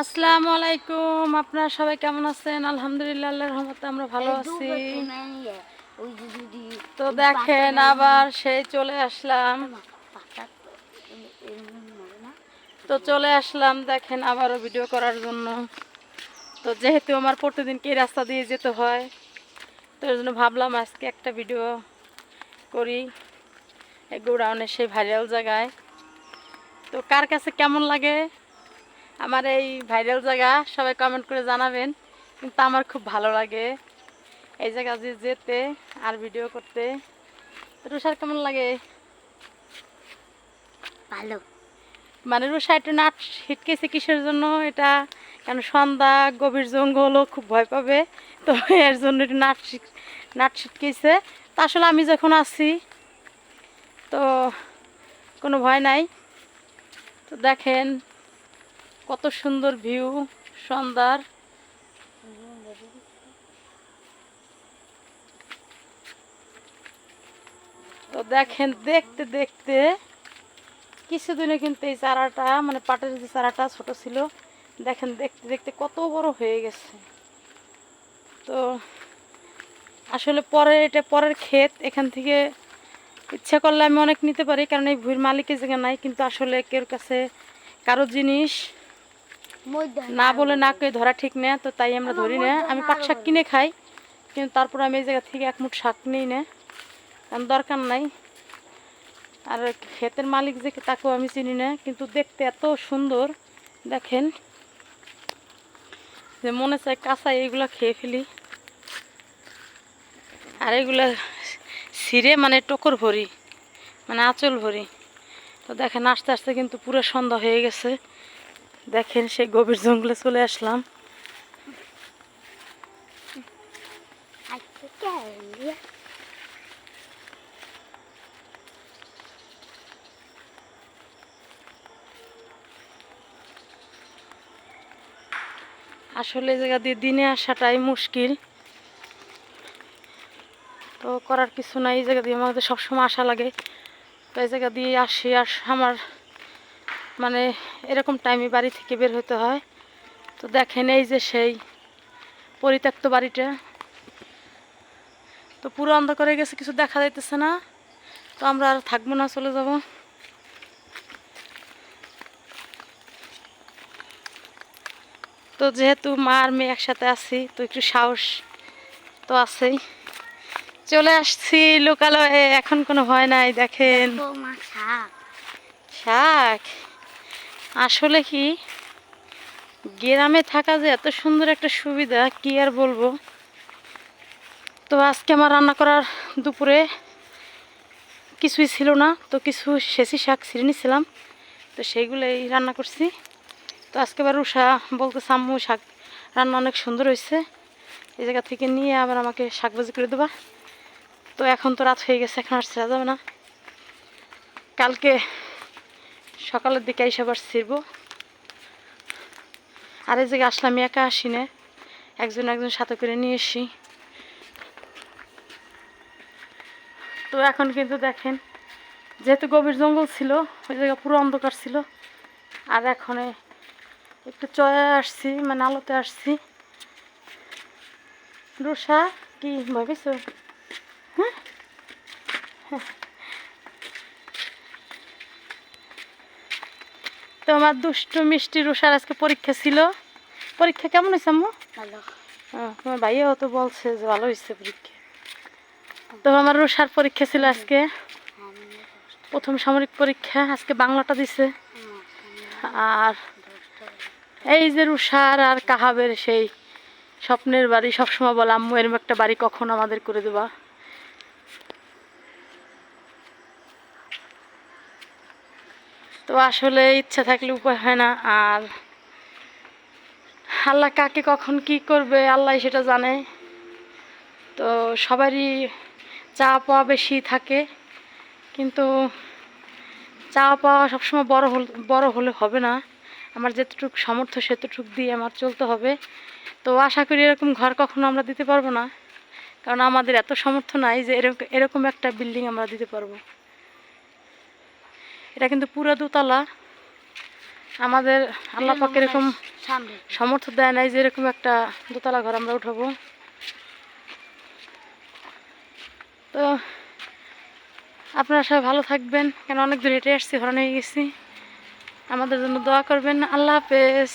আসসালামু আলাইকুম। আপনারা সবাই কেমন আছেন? আলহামদুলিল্লাহ আল্লাহর রহমতে আমরা ভালো আছি। ওই যে যদি তো দেখেন আবার সেই চলে আসলাম। তো চলে আসলাম দেখেন আবারও ভিডিও করার জন্য। তো যেহেতু আমার প্রতিদিনকে এই রাস্তা দিয়ে যেতে হয় তো এই জন্য ভাবলাম আজকে একটা ভিডিও করি এই গোডাউনের সেই ভাইরাল জায়গায়। তো কার কাছে কেমন লাগে? আমার এই ভাইরাল জায়গা সবাই কমেন্ট করে জানাবেন। কিন্তু আমার খুব ভালো লাগে এই জায়গা দিয়ে যেতে আর ভিডিও করতে। রুষার কেমন লাগে? ভালো। মানে রুষা একটু নাট ছিটকেছে কিসের জন্য? এটা কেন সন্ধ্যা গভীর জঙ্গলও খুব ভয় পাবে। তো এর জন্য একটু নাট নাট ছিটকেছে তা আসলে আমি যখন আছি তো কোনো ভয় নাই। তো দেখেন কত সুন্দর ভিউ, সন্ধ্যার। তো দেখেন, দেখতে দেখতে কিছুদিনে কিন্তু এই চারাটা মানে পাটের যে চারাটা ছোট ছিল, দেখেন, দেখতে দেখতে কত বড় হয়ে গেছে। তো আসলে পরে, এটা পরের ক্ষেত, এখান থেকে ইচ্ছা করলে আমি অনেক নিতে পারি, কারণ এই ভুঁড়ির মালিকের জায়গা নাই, কিন্তু আসলে কেউ কাছে কারও জিনিস না বলে না কে ধরা ঠিক না তো তাই আমরা ধরি না আমি পাট শাক কিনে খাই, কিন্তু তারপর আমি এই জায়গা থেকে এক মুঠ শাক নিই না কারণ দরকার নাই। আর ক্ষেতের মালিক যে তাকেও আমি চিনি না, কিন্তু দেখতে এত সুন্দর, দেখেন। যে মনে চায় কাঁচা এইগুলো খেয়ে ফেলি। আর এগুলো ছিঁড়ে মানে টকর ভরি মানে আঁচল ভরি। তো দেখেন আস্তে আস্তে কিন্তু পুরো সন্ধ্যা হয়ে গেছে। দেখেন, সেই গভীর জঙ্গলে চলে আসলাম। আসলে জায়গা দিয়ে দিনে আসাটাই মুশকিল। তো করার কিছু নাই, এই জায়গা দিয়ে আমাদের সবসময় আসা লাগে। তো এই জায়গা দিয়ে আসি, আর আমার মানে এরকম টাইমে বাড়ি থেকে বের হতে হয়। তো দেখেন এই যে সেই পরিত্যক্ত বাড়িটা। তো পুরো অন্ধকার হয়ে গেছে কিছু দেখা যাইতেছে না। তো আমরা আর থাকব না চলে যাব। তো যেহেতু মা আর মেয়ে একসাথে আছি তো একটু সাহস তো আছেই। চলে আসছি লোকালয়ে এখন কোনো ভয় নাই দেখেন। শাক? আসলে কি, গ্রামে থাকা যে এত সুন্দর একটা সুবিধা, কি আর বলব? তো আজকে আমার রান্না করার দুপুরে কিছুই ছিল না, তো কিছু সেচি শাক ছিঁড়ে নিছিলাম, তো সেইগুলোই রান্না করছি। তো আজকে আবার উষা বলতে আম্মু, শাক রান্না অনেক সুন্দর হয়েছে, এই জায়গা থেকে নিয়ে আবার আমাকে শাক ভাজি করে দেবা। তো এখন তো রাত হয়ে গেছে, এখন আর ছেড়া যাবে না। কালকে সকালের দিকে এসে আবার ছিড়বো। আর এই জায়গায় আসলাম একা আসি না। একজন একজন সাথে করে নিয়ে এসি। তো এখন কিন্তু দেখেন, যেহেতু গভীর জঙ্গল ছিল, ওই জায়গা পুরো অন্ধকার ছিল। আর এখন একটু চয়ে আসছি মানে আলোতে আসছি। রুষা, কি ভয় পেয়েছ হ্যাঁ। তো আমার দুষ্টু মিষ্টি রুষার আজকে পরীক্ষা ছিল। পরীক্ষা কেমন হয়েছে আম্মু? তোমার ভাইয়াও তো বলছে যে ভালো হয়েছে পরীক্ষা। তো আমার রুষার পরীক্ষা ছিল আজকে। প্রথম সামরিক পরীক্ষা আজকে বাংলাটা দিছে। আর এই যে রুষার আর কাহাবের সেই স্বপ্নের বাড়ি সবসময় বলে আম্মু এরম একটা বাড়ি কখন আমাদের করে দেবা? তো আসলে ইচ্ছা থাকলে উপায় হয় না, আর আল্লাহ কাকে কখন কি করবে, আল্লাহ সেটা জানে। তো সবারই চা পাওয়া বেশি থাকে, কিন্তু চা পাওয়া সবসময় বড় হল, বড় হলে হবে না। আমার যেতটুকু সামর্থ্য সেতটুক দিয়ে আমার চলতে হবে। তো আশা করি এরকম ঘর কখনো আমরা দিতে পারব না, কারণ আমাদের এত সামর্থ্য নাই যে এরকম এরকম একটা বিল্ডিং আমরা দিতে পারব। এটা কিন্তু পুরা দোতলা। আমাদের আল্লাহ পাক এরকম সমর্থ দেয় নাই যে এরকম একটা দোতলা ঘর আমরা উঠাবো। তো আপনারা সবাই ভালো থাকবেন। কেন অনেক দূর হেঁটে আসছি হরণ হয়ে গেছি। আমাদের জন্য দোয়া করবেন। আল্লাহ হাফেজ।